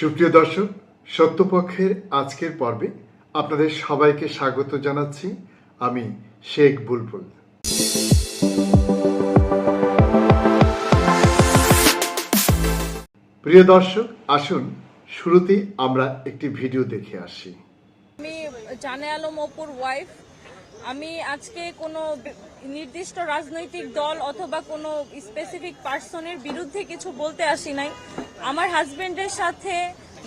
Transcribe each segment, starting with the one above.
সুপ্রিয় দর্শক, সত্যপক্ষের আজকের পর্বে আপনাদের সবাইকে স্বাগত জানাচ্ছি আমি শেখ বুলবুল। প্রিয় দর্শক, আসুন, শুরুতেই আমরা একটি ভিডিও দেখে আসি। আমি জানে আলম অপুর ওয়াইফ আমি আজকে কোনো নির্দিষ্ট রাজনৈতিক দল অথবা কোনো স্পেসিফিক পার্সনের বিরুদ্ধে কিছু বলতে আসি নাই। আমার হাজবেন্ডের সাথে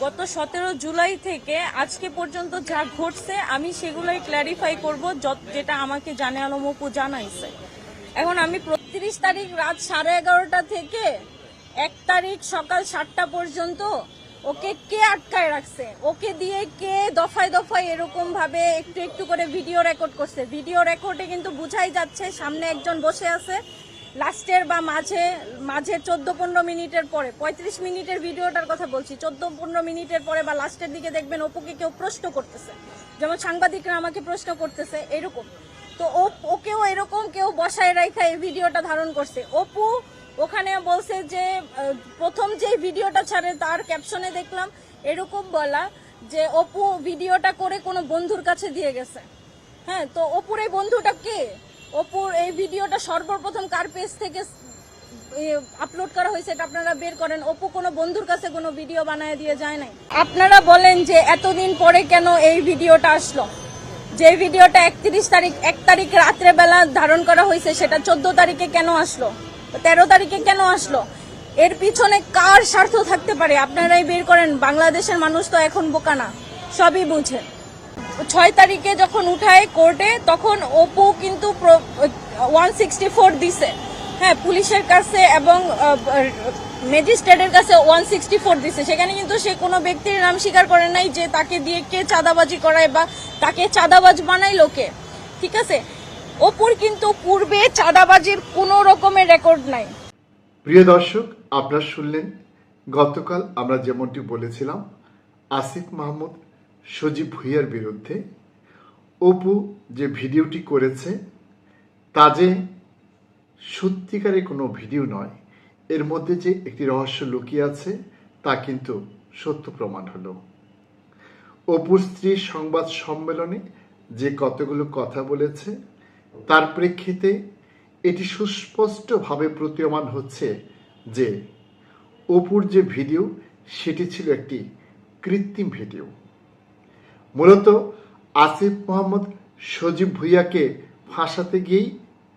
গত সতেরো জুলাই থেকে আজকে পর্যন্ত যা ঘটছে, আমি সেগুলোই ক্ল্যারিফাই করব যেটা আমাকে জানে আলম অপু জানাইছে। এখন আমি তিরিশ তারিখ রাত সাড়ে এগারোটা থেকে এক তারিখ সকাল সাতটা পর্যন্ত ওকে কে আটকায় রাখছে? ওকে দিয়ে কে দফায় দফায় এরকম ভাবে একটু একটু করে ভিডিও রেকর্ড করছে। ভিডিও রেকর্ডে কিন্তু বুঝাই যাচ্ছে, সামনে একজন বসে আছে লাস্টের বা মাঝে মাঝে চোদ্দ পনেরো মিনিটের পরে, পঁয়ত্রিশ মিনিটের ভিডিওটার কথা বলছি, চোদ্দ পনেরো মিনিটের পরে বা লাস্টের দিকে দেখবেন অপুকে কেউ প্রশ্ন করতেছে। যেমন সাংবাদিকরা আমাকে প্রশ্ন করতেছে, এরকম। তো ওকেও এরকম কেউ বসায় রাখা এই ভিডিওটা ধারণ করছে। অপু ওখানে বলছে যে প্রথম যে ভিডিওটা ছাড়ে তার ক্যাপশনে দেখলাম, এরকম বলা যে অপু ভিডিওটা করে কোনো বন্ধুর কাছে দিয়ে গেছে। হ্যাঁ তো অপুর এই বন্ধুটা কে? অপুর এই ভিডিওটা সর্বপ্রথম কার পেজ থেকে আপলোড করা হয়েছে এটা আপনারা বের করেন। অপু কোনো বন্ধুর কাছে কোনো ভিডিও বানায় দিয়ে যায় নাই। আপনারা বলেন যে এতদিন পরে কেন এই ভিডিওটা আসলো? যে ভিডিওটা একত্রিশ তারিখ, এক তারিখ রাত্রে বেলা ধারণ করা হয়েছে, সেটা চোদ্দ তারিখে কেন আসলো? তেরো তারিখে কেন আসলো? এর পিছনে কার স্বার্থ থাকতে পারে? আপনারাই বের করেন। বাংলাদেশের মানুষ তো এখন বোকা না। সবই বুঝে ছয় তারিখে যখন উঠায় কোর্টে, তখন ওপো কিন্তু ওয়ান সিক্সটি ফোর দিছে। হ্যাঁ পুলিশের কাছে এবং ম্যাজিস্ট্রেটের কাছে ওয়ান সিক্সটি ফোর দিছে। সেখানে কিন্তু সে কোনো ব্যক্তির নাম স্বীকার করে নাই যে তাকে দিয়ে কে চাঁদাবাজি করায় বা তাকে চাঁদাবাজ বানাই লোকে ঠিক আছে? ওপুর কিন্তু পূর্বে চাঁদাবাজির কোনো রকমের রেকর্ড নাই। প্রিয় দর্শক, আপনারা শুনলেন, গতকাল আমরা যেমনটি বলেছিলাম, আসিফ মাহমুদ সজীব ভুইয়ার বিরুদ্ধে। অপু যে ভিডিওটি করেছে, তা যে সত্যিকারে কোনো ভিডিও নয়, এর মধ্যে যে একটি রহস্য লুকিয়ে আছে, তা কিন্তু সত্য প্রমাণ হলো। অপুর স্ত্রীর সংবাদ সম্মেলনে যে কতগুলো কথা বলেছে, তার প্রেক্ষিতে এটি সুস্পষ্টভাবে প্রতীয়মান হচ্ছে যে অপুর যে ভিডিও, সেটি ছিল একটি কৃত্রিম ভিডিও। মূলত আসিফ মোহাম্মদ সজীব ভুইয়াকে ফাঁসাতে গিয়েই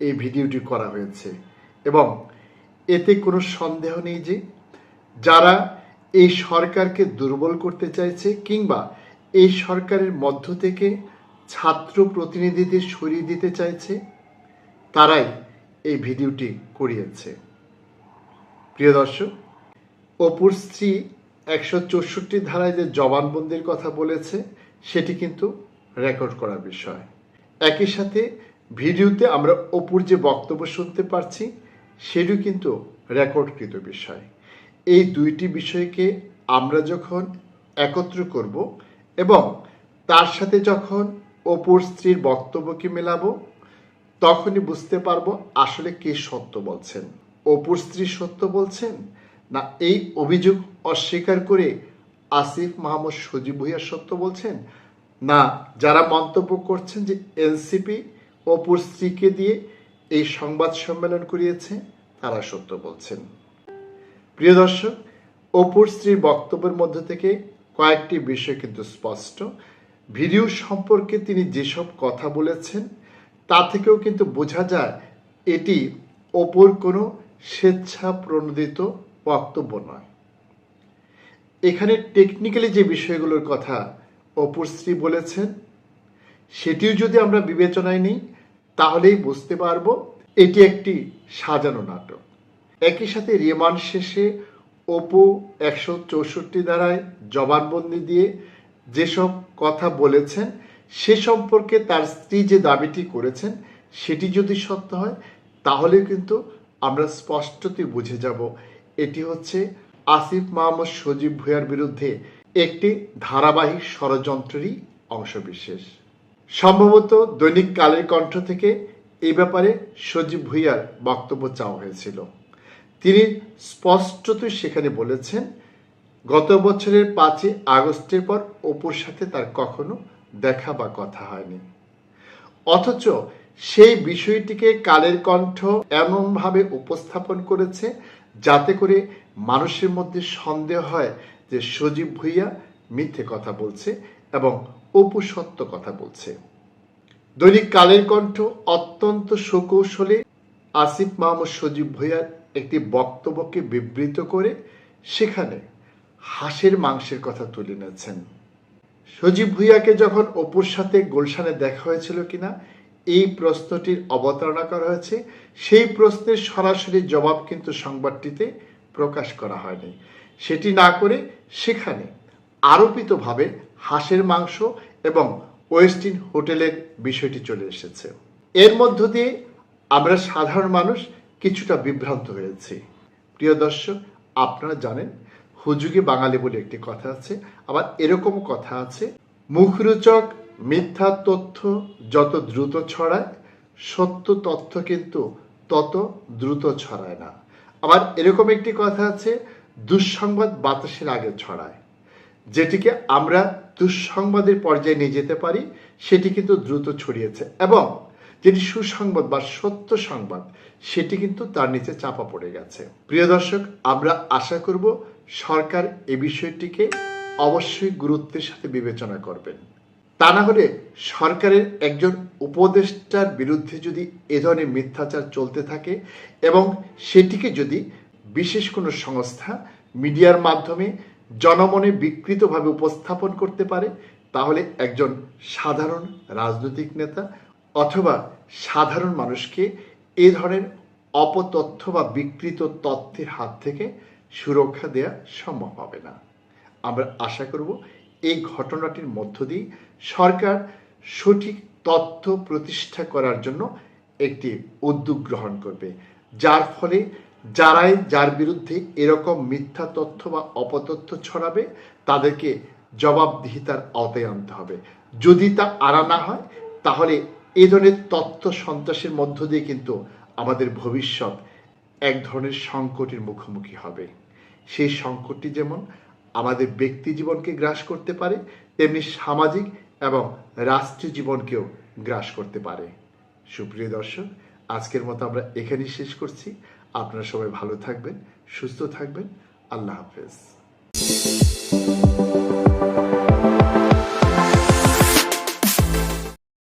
এই ভিডিওটি করা হয়েছে। এবং এতে কোনো সন্দেহ নেই যে যারা এই সরকারকে দুর্বল করতে চাইছে কিংবা এই সরকারের মধ্য থেকে ছাত্র প্রতিনিধিদের সরিয়ে দিতে চাইছে, তারাই এই ভিডিওটি করিয়েছে। প্রিয় দর্শক, অপুর স্ত্রী একশো চৌষট্টি ধারায় যে জবানবন্দির কথা বলেছে সেটি কিন্তু রেকর্ড করা বিষয়। একই সাথে ভিডিওতে আমরা অপুর যে বক্তব্য শুনতে পারছি, সেটিও কিন্তু রেকর্ডকৃত বিষয়। এই দুইটি বিষয়কে আমরা যখন একত্র করব এবং তার সাথে যখন অপুর স্ত্রীর বক্তব্যকে মেলাবো, তখনই বুঝতে পারব আসলে কে সত্য বলছেন। অপুর স্ত্রী সত্য বলছেন না এই অভিযোগ অস্বীকার করে আসিফ মাহমুদ সজীব ভুইয়া সত্য বলছেন? না, যারা মন্তব্য করছেন যে এনসিপি অপুর স্ত্রীকে দিয়ে এই সংবাদ সম্মেলন করিয়েছে, তারা সত্য বলছেন। প্রিয় দর্শক, অপুর স্ত্রীর বক্তব্যের মধ্যে থেকে কয়েকটি বিষয় কিন্তু স্পষ্ট। ভিডিও সম্পর্কে তিনি যেসব কথা বলেছেন, তা থেকেও কিন্তু বোঝা যায় এটি অপুর কোনো স্বেচ্ছা প্রণোদিত বক্তব্য নয়। এখানে টেকনিক্যালি যে বিষয়গুলোর কথা অপুর স্ত্রী বলেছেন, সেটিও যদি আমরা বিবেচনায় নিই, তাহলেই বুঝতে পারব এটি একটি সাজানো নাটক। একই সাথে রিমান্ড শেষে অপু একশো চৌষট্টি ধারায় জবানবন্দি দিয়ে যেসব কথা বলেছেন, সে সম্পর্কে তার স্ত্রী যে দাবিটি করেছেন, সেটি যদি সত্য হয়, তাহলে কিন্তু আমরা স্পষ্টতই বুঝে যাব। এটি হচ্ছে আসিফ মাহমুদ সজীব ভুঁইয়ার বিরুদ্ধে একটি ধারাবাহিক ষড়যন্ত্রেরই অংশবিশেষ। সম্ভবত দৈনিক কালের কণ্ঠ থেকে এই ব্যাপারে সজীব ভুইয়ার বক্তব্য চাওয়া হয়েছিল। তিনি স্পষ্টতই সেখানে বলেছেন, গত বছরের পাঁচই আগস্টের পর অপুর সাথে তার কখনো দেখা বা কথা হয়নি। অথচ সেই বিষয়টিকে কালের কণ্ঠ এমনভাবে উপস্থাপন করেছে যাতে করে মানুষের মধ্যে সন্দেহ হয় যে সজীব ভুইয়া মিথ্যে কথা বলছে এবং অপু সত্য কথা বলছে। দৈনিক কালের কণ্ঠ অত্যন্ত সুকৌশলে আসিফ মাহমুদ সজীব ভুইয়ার একটি বক্তব্যকে বিবৃত করে সেখানে হাঁসের মাংসের কথা তুলে নিয়েছেন। সজীব ভুইয়াকে যখন অপুর সাথে গুলশানে দেখা হয়েছিল কিনা এই প্রশ্নটির অবতারণা করা হয়েছে। সেই প্রশ্নের সরাসরি জবাব কিন্তু সংবাদটিতে প্রকাশ করা হয়নি। সেটি না করে সেখানে আরোপিতভাবে হাঁসের মাংস এবং ওয়েস্টিন হোটেলের বিষয়টি চলে এসেছে। এর মধ্য দিয়ে আমরা সাধারণ মানুষ কিছুটা বিভ্রান্ত হয়েছি। প্রিয় দর্শক, আপনারা জানেন, হুজুগে বাঙালি বলে একটি কথা আছে, আবার এরকম কথা আছে, মুখরোচক মিথ্যা তথ্য যত দ্রুত ছড়ায়, সত্য তথ্য কিন্তু তত দ্রুত ছড়ায় না। আবার এরকম একটি কথা আছে, দুঃসংবাদ বাতাসের আগে ছড়ায়। যেটিকে আমরা দুঃসংবাদের পর্যায়ে নিয়ে যেতে পারি, সেটি কিন্তু দ্রুত ছড়িয়েছে এবং যেটি সুসংবাদ বা সত্য সংবাদ, সেটি কিন্তু তার নিচে চাপা পড়ে গেছে। প্রিয় দর্শক, আমরা আশা করব সরকার এ বিষয়টিকে অবশ্যই গুরুত্বের সাথে বিবেচনা করবেন। তা না হলে সরকারের একজন উপদেষ্টার বিরুদ্ধে যদি এ ধরনের মিথ্যাচার চলতে থাকে এবং সেটিকে যদি বিশেষ কোনো সংস্থা মিডিয়ার মাধ্যমে জনমনে বিকৃতভাবে উপস্থাপন করতে পারে, তাহলে একজন সাধারণ রাজনৈতিক নেতা অথবা সাধারণ মানুষকে এ ধরনের অপতথ্য বা বিকৃত তথ্যের হাত থেকে সুরক্ষা দেওয়া সম্ভব হবে না। আমরা আশা করব এই ঘটনাটির মধ্য দিয়ে সরকার সঠিক তথ্য প্রতিষ্ঠা করার জন্য একটি উদ্যোগ গ্রহণ করবে, যার ফলে যারাই, যার বিরুদ্ধে এরকম মিথ্যা তথ্য বা অপতথ্য ছড়াবে, তাদেরকে জবাবদিহিতার আওতায় আনতে হবে। যদি তা আনা না হয়, তাহলে এ ধরনের তথ্য সন্ত্রাসের মধ্য দিয়ে কিন্তু আমাদের ভবিষ্যৎ এক ধরনের সংকটের মুখোমুখি হবে। সেই সংকটটি যেমন আমাদের ব্যক্তি জীবনকে গ্রাস করতে পারে, তেমনি সামাজিক এবং রাষ্ট্রীয় জীবনকেও গ্রাস করতে পারে। সুপ্রিয় দর্শক, আজকের মতো আমরা এখানেই শেষ করছি। আপনারা সবাই ভালো থাকবেন, সুস্থ থাকবেন। আল্লাহ হাফেজ।